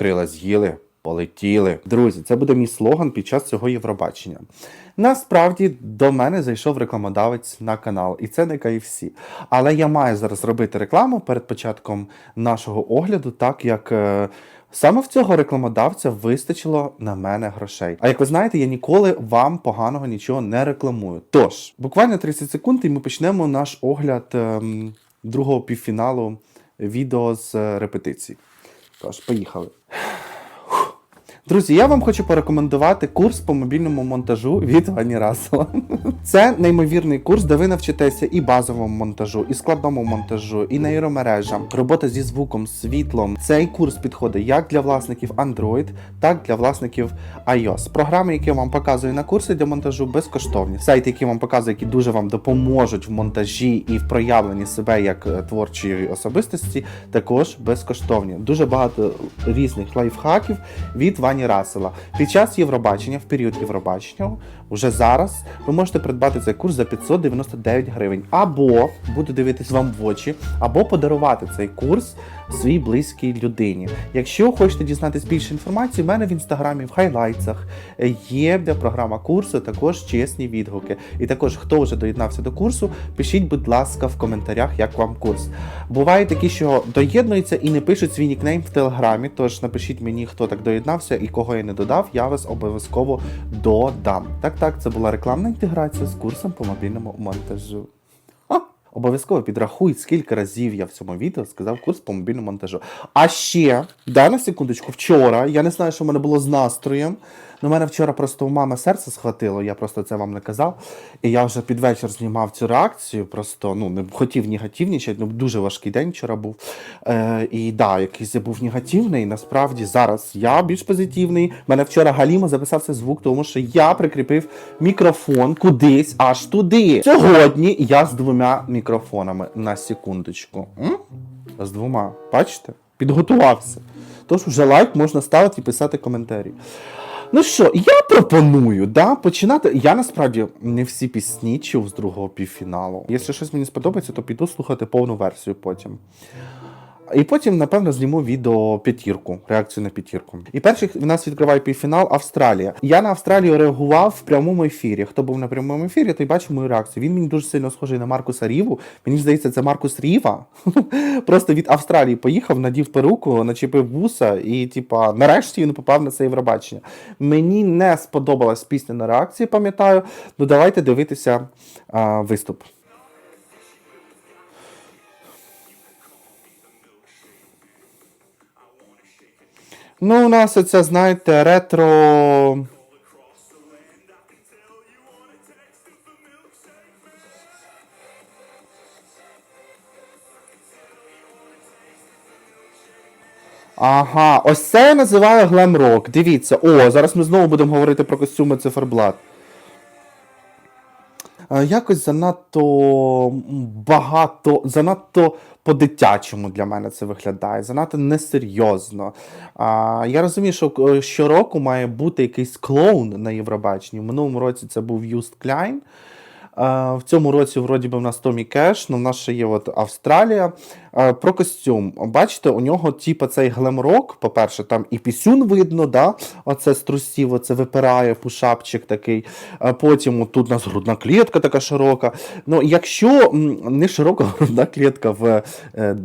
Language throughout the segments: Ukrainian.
крила з'їли. Полетіли. Друзі, це буде мій слоган під час цього Євробачення. Насправді до мене зайшов рекламодавець на канал, і це не KFC. Але я маю зараз робити рекламу перед початком нашого огляду, так як. е, Саме в цього рекламодавця вистачило на мене грошей. А як ви знаєте, я ніколи вам поганого нічого не рекламую. Тож, буквально 30 секунд, і ми почнемо наш огляд ем, другого півфіналу відео з е, репетицій. Тож, поїхали. Друзі, я вам хочу порекомендувати курс по мобільному монтажу від Вані Рассела. Це неймовірний курс, де ви навчитеся і базовому монтажу, і складному монтажу, і нейромережам, робота зі звуком, світлом. Цей курс підходить як для власників Android, так і для власників iOS. Програми, які я вам показую на курси для монтажу, безкоштовні. Сайти, які вам показую, які дуже вам допоможуть в монтажі і в проявленні себе як е, творчої особистості, також безкоштовні. Дуже багато різних лайфхаків від Вані Рассела. Під час Євробачення, в період Євробачення, вже зараз ви можете придбати цей курс за 599 гривень. Або буду дивитись вам в очі, або подарувати цей курс своїй близькій людині. Якщо хочете дізнатись більше інформації, в мене в інстаграмі в хайлайтсах е, є де програма курсу, також чесні відгуки. І також, хто вже доєднався до курсу, пишіть, будь ласка, в коментарях, як вам курс. Буває такі, що доєднуються і не пишуть свій нікнейм в телеграмі. Тож напишіть мені, хто так доєднався і кого я не додав, я вас обов'язково додам. Так, так, це була рекламна інтеграція з курсом по мобільному монтажу. Обов'язково підрахують, скільки разів я в цьому відео сказав курс по мобільному монтажу. А ще, дай на секундочку, вчора, я не знаю, що в мене було з настроєм. Ну, мене вчора просто у мами серце схватило, я просто це вам не казав. І я вже під вечір знімав цю реакцію, просто ну, не хотів негативнічати, ну дуже важкий день вчора був. Е, і да, якийсь я був негативний. Насправді зараз я більш позитивний. У мене вчора Галімо записався звук, тому що я прикріпив мікрофон кудись аж туди. Сьогодні я з двома мікрофонами на секундочку. М? З двома. Бачите? Підготувався. Тож вже лайк можна ставити і писати коментарі. Ну що, я пропоную да, починати. Я насправді не всі пісні чув з другого півфіналу. Якщо щось мені сподобається, то піду слухати повну версію потім. І потім, напевно, зніму відео п'ятірку, реакцію на п'ятірку. І перший в нас відкриває півфінал Австралія. Я на Австралію реагував в прямому ефірі. Хто був на прямому ефірі, той бачив мою реакцію. Він мені дуже сильно схожий на Маркуса Ріву. Мені здається, це Маркус Ріва. Просто від Австралії поїхав, надів перуку, начепив вуса, і, типа, нарешті він попав на це Євробачення. Мені не сподобалась пісня на реакції, пам'ятаю. Ну давайте дивитися а, виступ. Ну, у нас оця, знаєте, ретро. Ага, ось це я називаю глем-рок. Дивіться, о, зараз ми знову будемо говорити про костюми циферблат. Е, Якось занадто багато, занадто по-дитячому для мене це виглядає, занадто несерйозно. А, я розумію, що е, щороку має бути якийсь клоун на Євробаченні. В минулому році це був Юст Кляйн. В цьому році, вроді би, в нас Томі Кеш, ну в нас ще є от Австралія. Про костюм. Бачите, у нього, типу, цей глемрок, по-перше, там і пісюн видно, да? оце з трусів, оце випирає пушапчик такий. Потім тут у нас грудна клітка така широка. Ну, якщо не широка грудна клітка в е,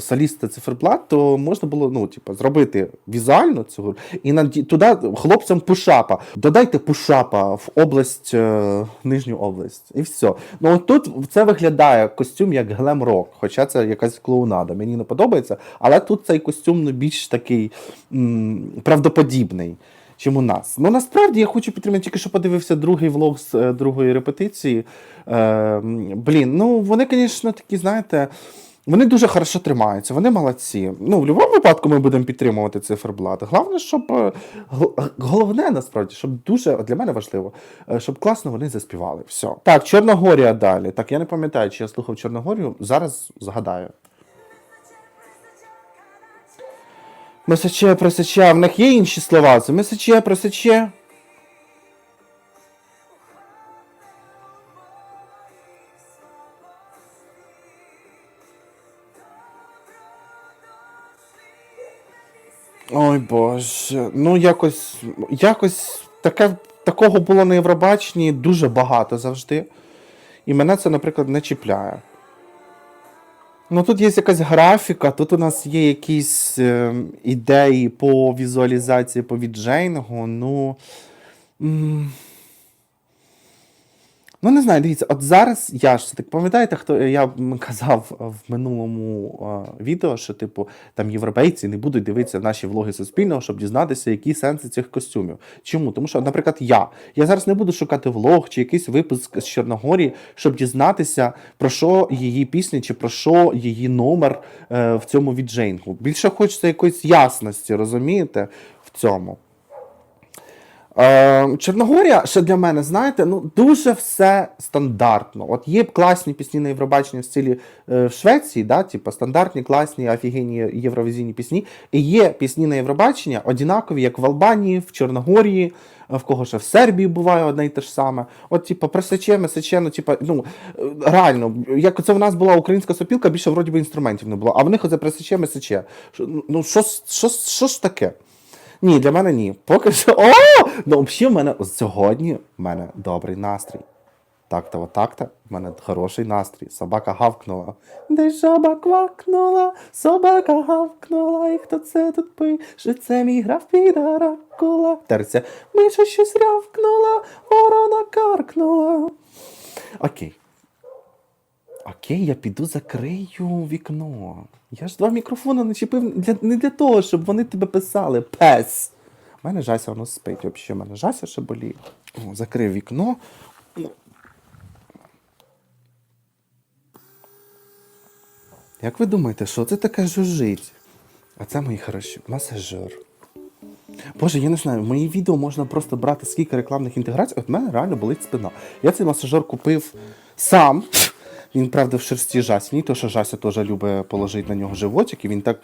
соліста циферблат, то можна було ну, типу, зробити візуально цього і туди хлопцям пушапа. Додайте пушапа в область, е, нижню область. І все. Ну от тут це виглядає костюм як глем-рок, хоча це якась клоунада. Мені не подобається, але тут цей костюм ну, більш такий м, правдоподібний. Чим у нас. Ну насправді я хочу підтримати, тільки що подивився другий влог з е, другої репетиції. Е, блін, ну вони, звісно, такі, знаєте, вони дуже хорошо тримаються, вони молодці. Ну, в будь-якому випадку ми будемо підтримувати циферблат. Головне, щоб е, головне насправді, щоб дуже для мене важливо, е, щоб класно вони заспівали. Все. Так, Чорногорія далі. Так, я не пам'ятаю, чи я слухав Чорногорію. Зараз згадаю. Месече, просече, в них є інші слова. Це месече, просече. Ой, боже, ну якось, якось таке, такого було на Євробаченні дуже багато завжди. І мене це, наприклад, не чіпляє. Ну тут є якась графіка, тут у нас є якісь е, ідеї по візуалізації по віджейнгу, ну. м, Ну, не знаю, дивіться, от зараз я ж так пам'ятаєте, хто я казав в минулому е, відео, що типу там європейці не будуть дивитися наші влоги Суспільного, щоб дізнатися, які сенси цих костюмів. Чому? Тому що, наприклад, я. Я зараз не буду шукати влог чи якийсь випуск з Чорногорії, щоб дізнатися, про що її пісня чи про що її номер е, в цьому віджейнгу. Більше хочеться якоїсь ясності, розумієте, в цьому. Е, Чорногорія, ще для мене, знаєте, ну дуже все стандартно. От є класні пісні на Євробаченні в стилі е, в Швеції, да, типу стандартні, класні, офігенні євровізійні пісні. І є пісні на Євробачення однакові, як в Албанії, в Чорногорії, в кого ще в Сербії буває одне і те ж саме. От, типу, пресече, месече, ну, типу, ну, е, реально, як це в нас була українська сопілка, більше вроді би інструментів не було, а в них оце пресече, месече. Ну, що, що, що ж таке? Ні, для мене ні. Поки що. О! Ну, взагалі, в мене сьогодні в мене добрий настрій. Так-то, отак-то, в мене хороший настрій. Собака гавкнула. Де жаба квакнула, собака гавкнула, і хто це тут пише? Це мій граф підаракула. Терця, миша щось рявкнула, ворона каркнула. Окей. Окей, я піду закрию вікно. Я ж два мікрофони начепив для, не для того, щоб вони тебе писали. Пес. У мене Жася воно спить. Взагалі, у мене Жася ще боліє. Закрив вікно. Як ви думаєте, що це таке жужить? А це мої хороші масажер. Боже, я не знаю, в мої відео можна просто брати скільки рекламних інтеграцій, от в мене реально болить спина. Я цей масажер купив сам. Він, правда, в шерсті Жасі. Ні, то, що Жася теж любить положити на нього животик, і він так.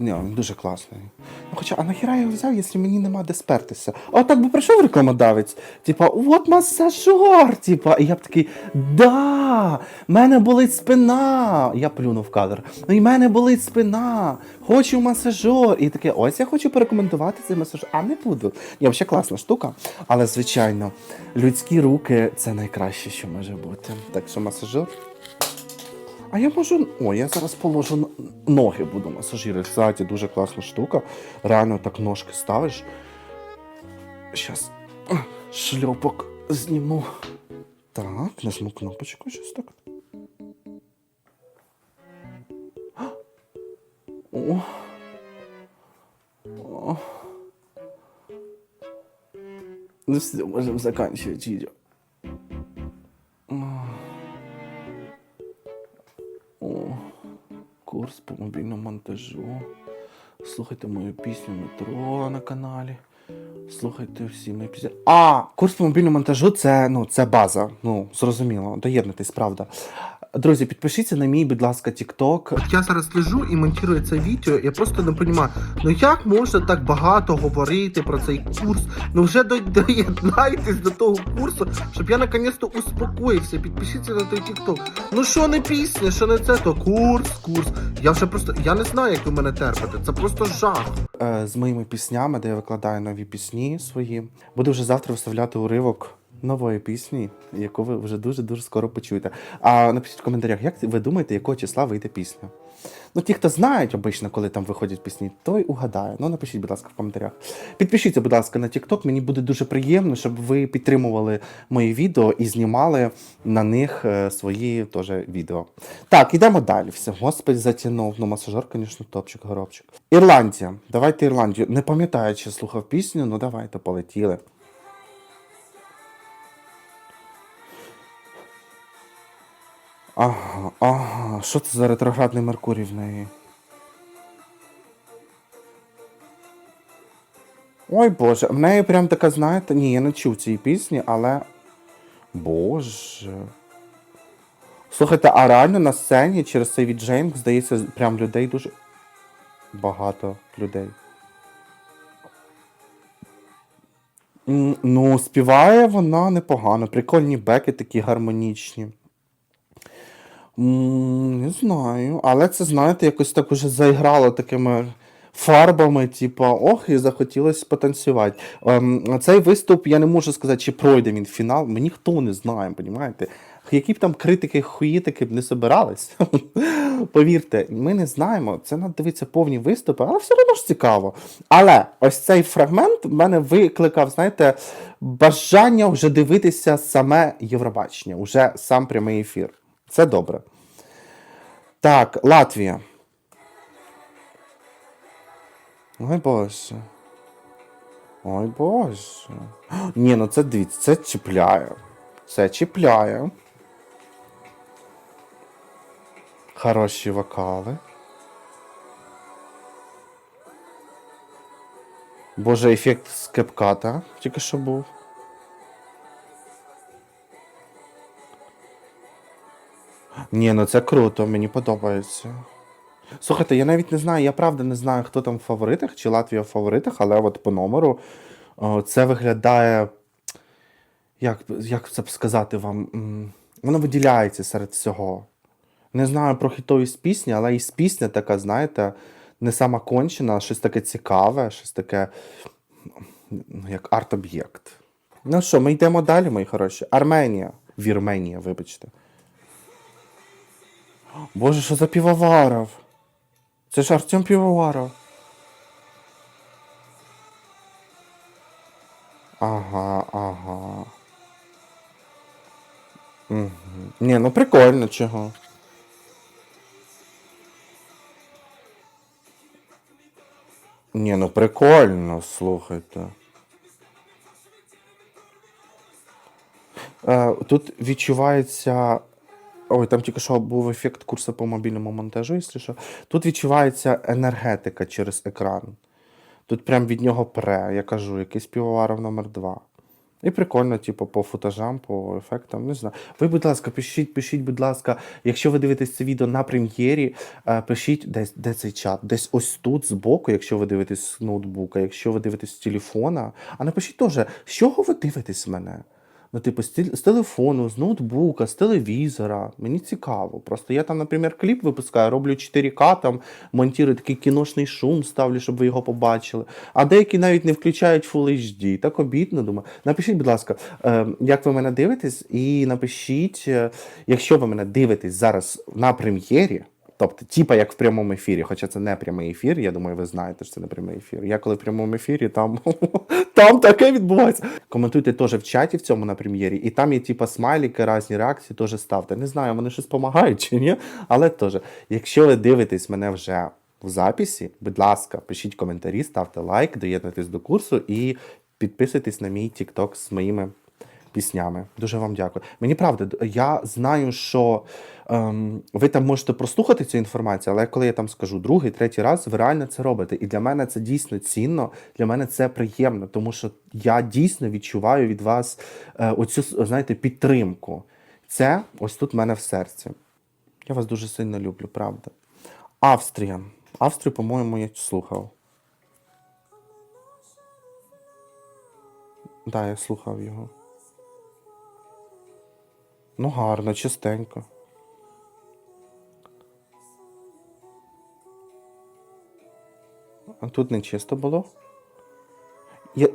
Ні, він дуже класний. Ну, хоча, а нахіра я його взяв, якщо мені нема де спертися? А так би прийшов рекламодавець, типа, от масажер, типа, і я б такий, да, мене болить спина. Я плюнув в кадр. Ну і мене болить спина. Хочу масажер. І таке, ось я хочу порекомендувати цей масажер. А не буду. Ні, взагалі класна штука. Але, звичайно, людські руки це найкраще, що може бути. Так що масажер. А я можу. О, я зараз положу ноги, буду масажирувати. Кстати, дуже класна штука. Реально так ножки ставиш. Щас шльопок зніму. Так, нажму кнопочку, щось так. А! О. О. Ну все, можем заканчивать видео. Мобільному. Слухайте мою пісню метро на каналі. Слухайте всі мої пісні. А, курс по мобільному монтажу це, ну, це база. Ну, зрозуміло, доєднуйтесь, правда. Друзі, підпишіться на мій, будь ласка, TikTok. Я зараз лежу і монтую це відео. Я просто не розумію, ну як можна так багато говорити про цей курс? Ну вже доєднайтесь до того курсу, щоб я наконець-то успокоївся. Підпишіться на той TikTok. Ну що не пісня, що не це, то курс, курс. Я вже просто я не знаю, як ви мене терпите. Це просто жах. Е, з моїми піснями, де я викладаю нові пісні свої. Буду вже завтра виставляти уривок нової пісні, яку ви вже дуже дуже скоро почуєте. А напишіть в коментарях, як ви думаєте, якого числа вийде пісня? Ну, ті, хто знають обично, коли там виходять пісні, той угадає. Ну, напишіть, будь ласка, в коментарях. Підпишіться, будь ласка, на TikTok. Мені буде дуже приємно, щоб ви підтримували мої відео і знімали на них е, свої теж відео. Так, ідемо далі. Все, господи, затягнув. Ну, масажер, звісно, топчик, горобчик. Ірландія. Давайте Ірландію. Не пам'ятаю, чи слухав пісню, ну давайте полетіли. Ага, ага. Що це за ретроградний Меркурій в неї? Ой Боже, в неї прям така, знаєте, ні, я не чув цієї пісні, але. Боже. Слухайте, а реально на сцені через цей віджейнг, здається, прям людей дуже багато людей. Ну, співає вона непогано. Прикольні беки такі гармонічні. Не знаю, але це, знаєте, якось так уже заіграло такими фарбами, типу, ох, і захотілося потанцювати. Ем, цей виступ я не можу сказати, чи пройде він фінал. Ми ніхто не знає, понімаєте? Які б там критики, хуїтики б не собирались. Повірте, ми не знаємо. Це треба дивитися повні виступи, але все одно ж цікаво. Але ось цей фрагмент в мене викликав, знаєте, бажання вже дивитися саме Євробачення, вже сам прямий ефір. Це добре. Так, Латвія. Ой Боже. Ой Боже. Ні, ну це дивіться, це чіпляє. Це чіпляє. Хороші вокали. Боже, ефект з кепката тільки що був. Ні, ну це круто, мені подобається. Слухайте, я навіть не знаю, я правда не знаю, хто там в фаворитах, чи Латвія в фаворитах, але от по номеру це виглядає. Як, як це б сказати вам? Воно виділяється серед всього. Не знаю про хітовість пісні, але і пісня така, знаєте, не сама кончена, а щось таке цікаве, щось таке, ну, як арт-об'єкт. Ну що, ми йдемо далі, мої хороші. Арменія. Вірменія, вибачте. Боже, що за півоваров? Це ж Артем Півоваров. Ага, ага. Угу. Ні, ну прикольно чого. Ні, ну прикольно, слухайте. Е, тут відчувається. Ой, там тільки що був ефект курсу по мобільному монтажу, якщо що. Тут відчувається енергетика через екран. Тут прям від нього пре, я кажу, якийсь півоваров номер 2 І прикольно, типу, по футажам, по ефектам, не знаю. Ви, будь ласка, пишіть, пишіть, будь ласка, якщо ви дивитесь це відео на прем'єрі, е, пишіть десь де цей чат, десь ось тут збоку, якщо ви дивитесь з ноутбука, якщо ви дивитесь з телефона. А напишіть теж, з чого ви дивитесь мене? Ну, типу, з, тел- з телефону, з ноутбука, з телевізора. Мені цікаво. Просто я там, наприклад, кліп випускаю, роблю 4К, там монтую такий кіношний шум, ставлю, щоб ви його побачили. А деякі навіть не включають Full HD. Так обідно, думаю. Напишіть, будь ласка, е, як ви мене дивитесь, і напишіть, е, якщо ви мене дивитесь зараз на прем'єрі. Тобто, типа як в прямому ефірі, хоча це не прямий ефір, я думаю, ви знаєте, що це не прямий ефір. Я коли в прямому ефірі, там, там таке відбувається. Коментуйте теж в чаті в цьому на прем'єрі, і там є типа смайліки, різні реакції, теж ставте. Не знаю, вони щось допомагають чи ні, але теж, якщо ви дивитесь мене вже в записі, будь ласка, пишіть коментарі, ставте лайк, доєднуйтесь до курсу і підписуйтесь на мій TikTok з моїми піснями. Дуже вам дякую. Мені правда, я знаю, що ем, ви там можете прослухати цю інформацію, але коли я там скажу другий, третій раз, ви реально це робите. І для мене це дійсно цінно, для мене це приємно, тому що я дійсно відчуваю від вас е, оцю, знаєте, підтримку. Це ось тут в мене в серці. Я вас дуже сильно люблю, правда. Австрія. Австрію, по-моєму, я слухав. Так, да, я слухав його. Ну, гарно, чистенько. А тут не чисто було. Я...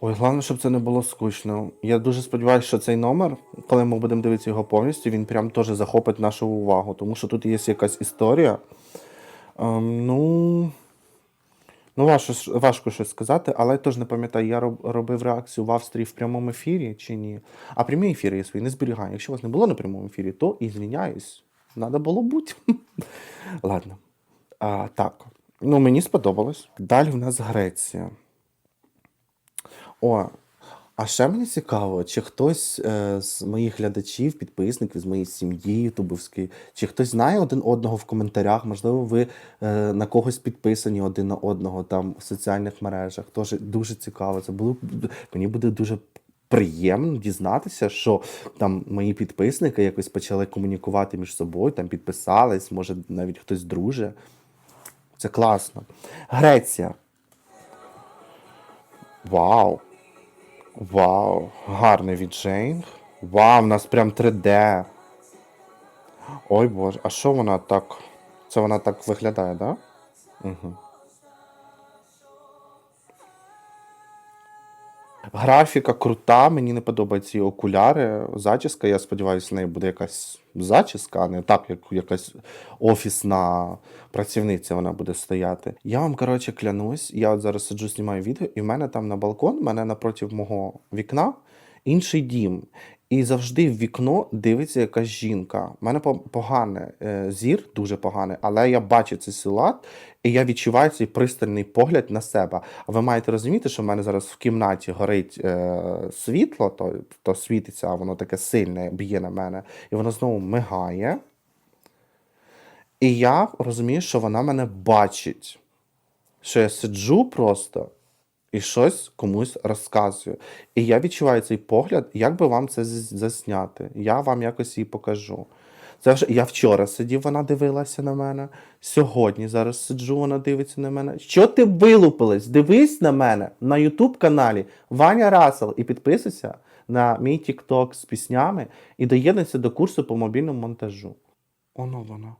Ой, головне, щоб це не було скучно. Я дуже сподіваюся, що цей номер, коли ми будемо дивитися його повністю, він прям теж захопить нашу увагу, тому що тут є якась історія. Ем, ну. Ну, важко, важко щось сказати, але я теж не пам'ятаю, я робив реакцію в Австрії в прямому ефірі чи ні. А прямі ефіри я свої не зберігаю. Якщо вас не було на прямому ефірі, то і звіняюсь. Надо було бути. Ладно. А, так. Ну, мені сподобалось. Далі в нас Греція. О, а ще мені цікаво, чи хтось е, з моїх глядачів, підписників, з моєї сім'ї ютубовської, чи хтось знає один одного в коментарях, можливо, ви е, на когось підписані один на одного там в соціальних мережах. Тож дуже цікаво. Це було мені буде дуже приємно дізнатися, що там мої підписники якось почали комунікувати між собою, там підписались, може навіть хтось друже. Це класно. Греція. Вау. Вау. Гарний віджейнг. Вау, в нас прям 3D. Ой боже, а що вона так. Це вона так виглядає, да? Угу. Графіка крута, мені не подобаються її окуляри. Зачіска, я сподіваюся, в неї буде якась зачіска, а не так, як якась офісна працівниця вона буде стояти. Я вам, коротше, клянусь, я от зараз сиджу, знімаю відео, і в мене там на балкон, в мене напроти мого вікна інший дім. І завжди в вікно дивиться якась жінка. У мене по- погане е, зір, дуже поганий, але я бачу цей силует, і я відчуваю цей пристальний погляд на себе. А ви маєте розуміти, що в мене зараз в кімнаті горить е, світло, то, то світиться, а воно таке сильне б'є на мене, і воно знову мигає. І я розумію, що вона мене бачить. Що я сиджу просто і щось комусь розказую. І я відчуваю цей погляд, як би вам це засняти. Я вам якось її покажу. Це вже я вчора сидів, вона дивилася на мене. Сьогодні зараз сиджу, вона дивиться на мене. Що ти вилупилась? Дивись на мене на Ютуб каналі Ваня Расел і підписуйся на мій TikTok з піснями і доєднуйся до курсу по мобільному монтажу. Оно вона.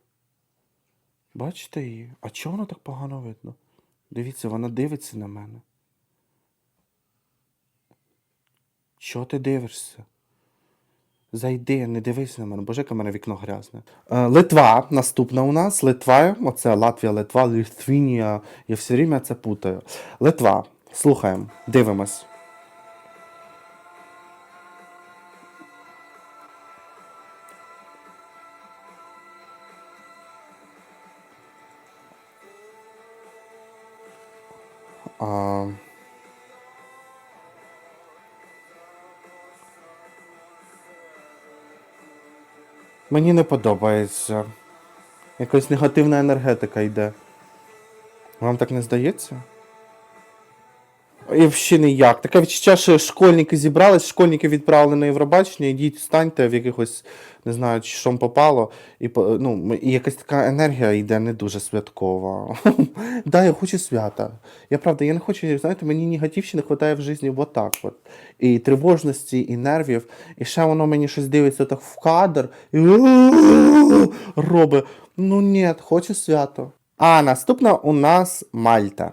Бачите її? А чого воно так погано видно? Дивіться, вона дивиться на мене. Чого ти дивишся? Зайди, не дивись на мене, боже, яке мене вікно грязне. Е, Литва наступна у нас. Литва, оце Латвія, Литва, Літвінія. Я все время це путаю. Литва. Слухаємо, дивимось. Мені не подобається. Якась негативна енергетика йде. Вам так не здається? І взагалі ніяк. Таке відчуття, що школьники зібрались, школьники відправили на Євробачення, ідіть, станьте в якихось, не знаю, чи що попало, і, ну, і якась така енергія йде не дуже святкова. да, я хочу свята. Я правда, я не хочу, знаєте, мені негативщини вистачає в житті от так от. І тривожності, і нервів. І ще воно мені щось дивиться так в кадр і робить. Ну ні, хочу свято. А наступна у нас Мальта.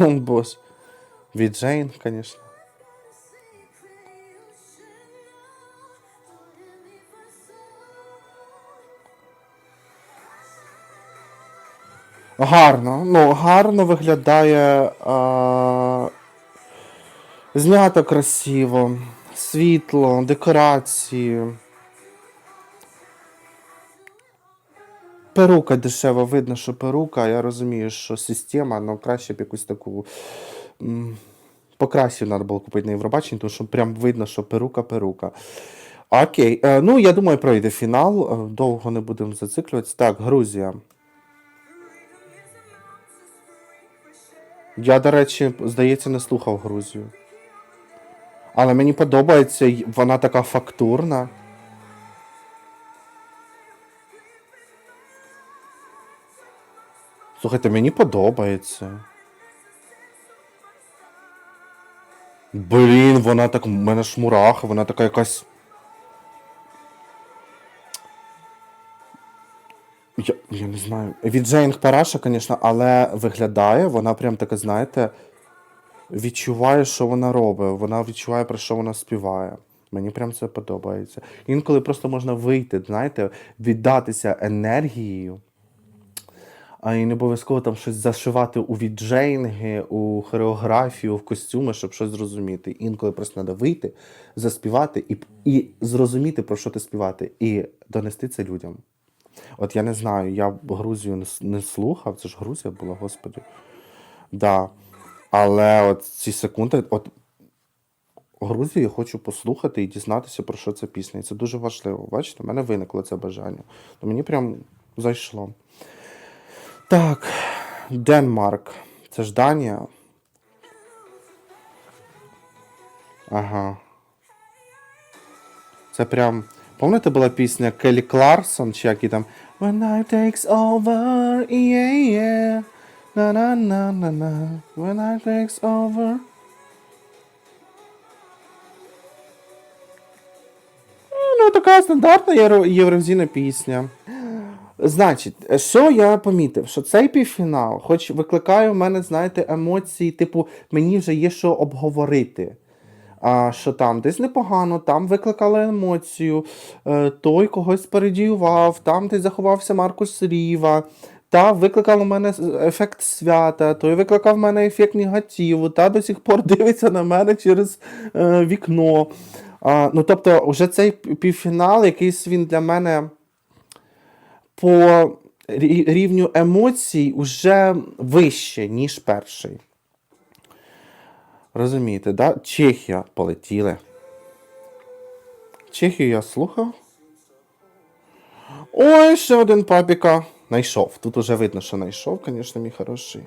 О, боже. Від Джейн, звісно. Гарно, ну, гарно виглядає. А... Знято красиво, світло, декорації. Перука дешева, видно, що перука. Я розумію, що система, ну краще б якусь таку. м, треба було купити на Євробаченні, тому що прям видно, що перука, перука. Окей. Е, ну, я думаю, пройде фінал. Е, Довго не будемо зациклюватися. Так, Грузія. Я, до речі, здається, не слухав Грузію. Але мені подобається, вона така фактурна. Слухайте, мені подобається. Блін, вона так. в мене ж мураха, вона така якась. Я, я не знаю. Від Джейн Параша, звісно, але виглядає, вона прям така, знаєте, відчуває, що вона робить. Вона відчуває, про що вона співає. Мені прям це подобається. Інколи просто можна вийти, знаєте, віддатися енергією. А і не обов'язково там щось зашивати у віджейнги, у хореографію, в костюми, щоб щось зрозуміти. Інколи просто треба вийти, заспівати і, і зрозуміти, про що ти співати, і донести це людям. От я не знаю, я Грузію не, не слухав, це ж Грузія була, господи. Да. Але от ці секунди, от Грузію я хочу послухати і дізнатися, про що ця пісня. І це дуже важливо. Бачите, в мене виникло це бажання. То мені прям зайшло. Так, Денмарк. Це ж Данія. Ага. Це прям. Пам'ятаєте, була пісня Келлі Кларсон, чи як і там When I takes over, yeah, yeah. На на на на на When I takes over. така стандартна євро- євровізійна пісня. Значить, що я помітив, що цей півфінал, хоч викликає в мене, знаєте, емоції, типу, мені вже є що обговорити. А, що там десь непогано, там викликали емоцію, е, той когось передіював, там десь заховався Маркус Ріва, та викликав у мене ефект свята, той викликав в мене ефект негативу, та до сих пор дивиться на мене через е, вікно. А, ну, тобто, вже цей півфінал, якийсь він для мене по рівню емоцій уже вище, ніж перший. Розумієте, да? Чехія полетіли. Чехію я слухав. Ой, ще один папіка. Найшов. Тут уже видно, що найшов, звісно, мій хороший.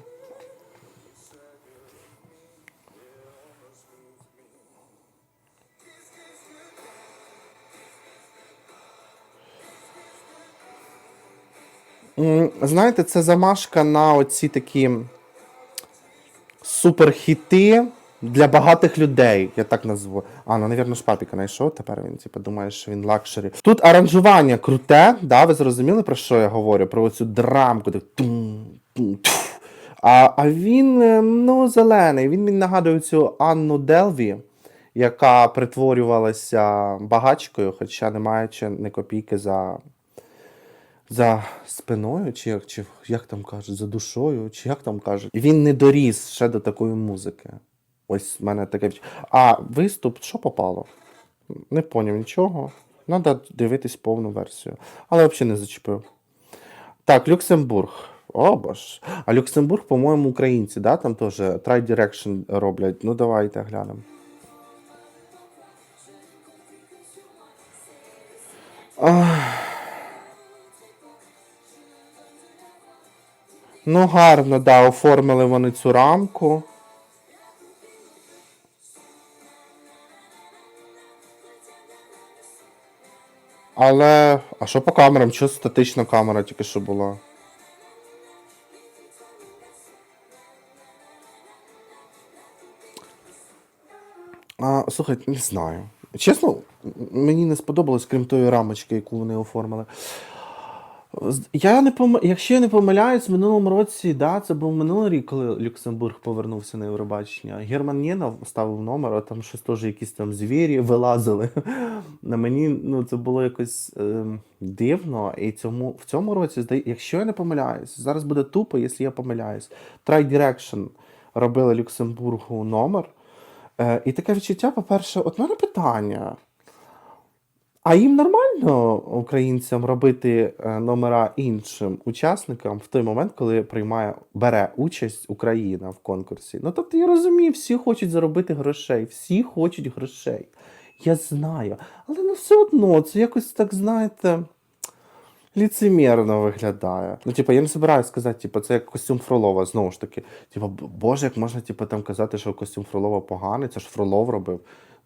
Знаєте, це замашка на оці такі суперхіти для багатих людей, я так назву. А, ну, навірно, ж папіка знайшов, тепер він типу, думає, що він лакшері. Тут аранжування круте, да, ви зрозуміли, про що я говорю? Про оцю драмку. Так, тум, тум, тьф. а, а він, е, ну, зелений, він мені нагадує цю Анну Делві, яка притворювалася багачкою, хоча не маючи ні копійки за за спиною, чи як, чи як там кажуть, за душою, чи як там кажуть. Він не доріс ще до такої музики. Ось в мене таке. А виступ, що попало? Не поняв нічого. Треба дивитись повну версію. Але взагалі не зачепив. Так, Люксембург. О, боже. А Люксембург, по-моєму, українці, да? Там теж Try Direction роблять. Ну, давайте глянемо. Ну, гарно, да, оформили вони цю рамку. Але. А що по камерам? Чого статична камера тільки що була? А, слухайте, не знаю. Чесно, мені не сподобалось, крім тої рамочки, яку вони оформили. Я не пом... Якщо я не помиляюсь, в минулому році, да, це був минулий рік, коли Люксембург повернувся на Євробачення. Герман Єнов ставив номер, а там щось теж якісь там звірі вилазили. На мені ну, це було якось ем, дивно. І цьому, в цьому році, якщо я не помиляюсь, зараз буде тупо, якщо я помиляюсь. Try Direction робили Люксембургу номер. Е, і таке відчуття, по-перше, от мене питання. А їм нормально українцям робити е, номера іншим учасникам в той момент, коли приймає бере участь Україна в конкурсі. Ну тобто я розумію, всі хочуть заробити грошей, всі хочуть грошей. Я знаю. Але ну все одно це якось так, знаєте, ліцемірно виглядає. Ну, типу, я не збираюся сказати, типу, це як костюм Фролова, знову ж таки. Типу, боже, як можна типу, там казати, що костюм Фролова поганий, це ж Фролов робив.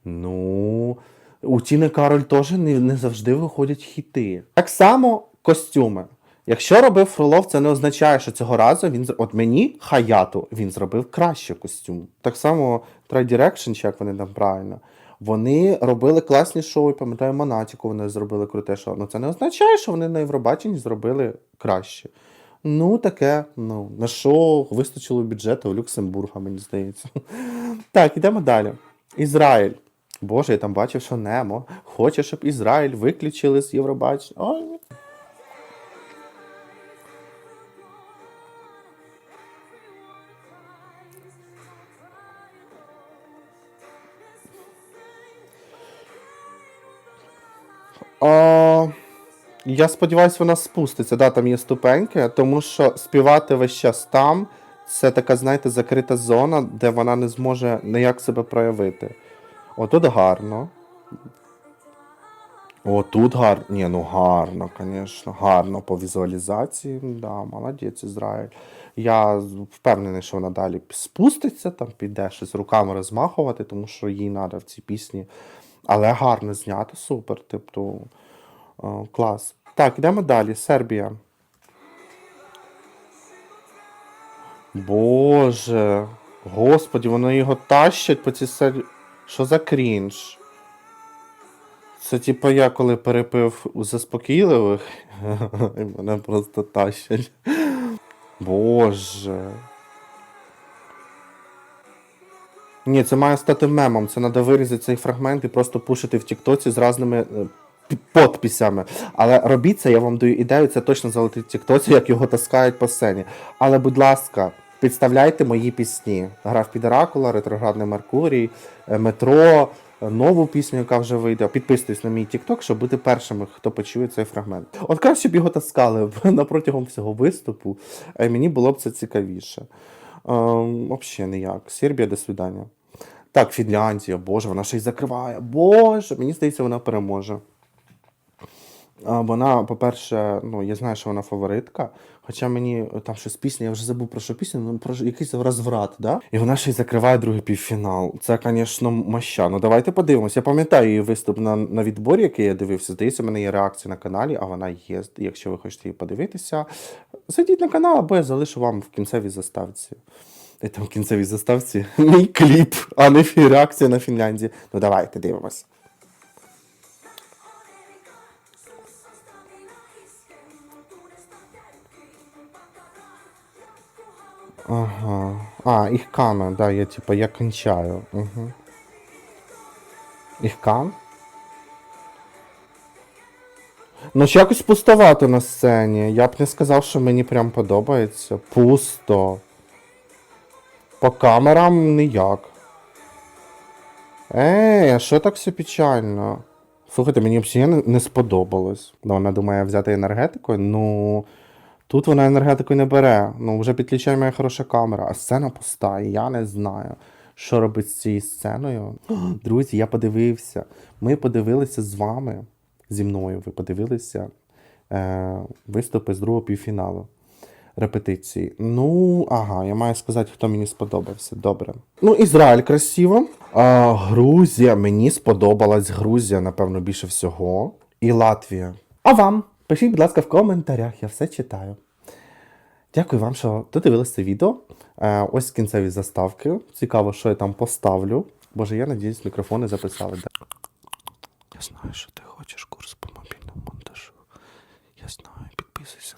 Ну. У Тіни Кароль теж не, не завжди виходять хіти. Так само костюми. Якщо робив Фролов, це не означає, що цього разу він От мені Хаяту він зробив краще костюм. Так само Try Direction, чи як вони там правильно. Вони робили класні шоу, і пам'ятаю, Монатіку вони зробили круте шоу. Ну це не означає, що вони на Євробаченні зробили краще. Ну, таке, ну, на шоу вистачило бюджету Люксембурга, мені здається. Так, ідемо далі. Ізраїль. Боже, я там бачив, що Немо хоче, щоб Ізраїль виключили з Євробачення. Ой. А, я сподіваюся, вона спуститься. Да, там є ступеньки, тому що співати весь час там це така, знаєте, закрита зона, де вона не зможе ніяк себе проявити. Отут гарно. О, тут гарно. Ні, ну гарно, звісно, гарно по візуалізації. Да, молодець Ізраїль. Я впевнений, що вона далі спуститься, там піде щось руками розмахувати, тому що їй треба в цій пісні. Але гарно знято, супер. Тобто, клас. Так, йдемо далі. Сербія. Боже, господі, вони його тащать по цій серії. Що за крінж? Це типа я коли перепив у заспокійливих, і мене просто тащать. Боже. Ні, це має стати мемом. Це треба вирізати цей фрагмент і просто пушити в Тіктоці з різними е, подписями. Але робіть це, я вам даю ідею, це точно залетить в Тіктоці, як його таскають по сцені. Але, будь ласка, підставляйте мої пісні. Граф Підеракула, Ретроградний Меркурій, е, Метро, е, нову пісню, яка вже вийде. Підписуйтесь на мій Тікток, щоб бути першими, хто почує цей фрагмент. От краще б його таскали протягом всього виступу. е, Мені було б це цікавіше. Ем, Взагалі ніяк. Сербія, до свидання. Так, Фінляндія, боже, вона ще й закриває. Боже, мені здається, вона переможе. Вона, по-перше, ну, я знаю, що вона фаворитка. Хоча мені е, там щось пісня, я вже забув про що пісня, ну про якийсь розврат, да? І вона ще й закриває другий півфінал. Це, звісно, моща. Ну давайте подивимось. Я пам'ятаю її виступ на, на відборі, який я дивився. Здається, в мене є реакція на каналі, а вона є. Якщо ви хочете її подивитися, зайдіть на канал, або я залишу вам в кінцевій заставці. Де там в кінцевій заставці мій кліп, а не реакція на Фінляндії. Ну давайте дивимось. Ага. А, їх кана, да, я типа я кончаю. Угу. Їх кан? Ну, ж якось пустовато на сцені. Я б не сказав, що мені прям подобається. Пусто. По камерам ніяк. Ей, а що так все печально? Слухайте, мені взагалі не, сподобалось. Вона думає взяти енергетикою. Ну. Тут вона енергетикою не бере. Ну, вже підключає моя хороша камера, а сцена пуста, і я не знаю, що робити з цією сценою. Друзі, я подивився. Ми подивилися з вами, зі мною. Ви подивилися е, виступи з другого півфіналу. Репетиції. Ну, ага, я маю сказати, хто мені сподобався. Добре. Ну, Ізраїль красиво. А, Грузія, мені сподобалась Грузія, напевно, більше всього. І Латвія. А вам? Пишіть, будь ласка, в коментарях, я все читаю. Дякую вам, що додивилися це відео. Е, ось кінцеві заставки. Цікаво, що я там поставлю. Боже, я надіюсь, мікрофони записали. Я знаю, що ти хочеш курс по мобільному монтажу. Я знаю, підписуйся.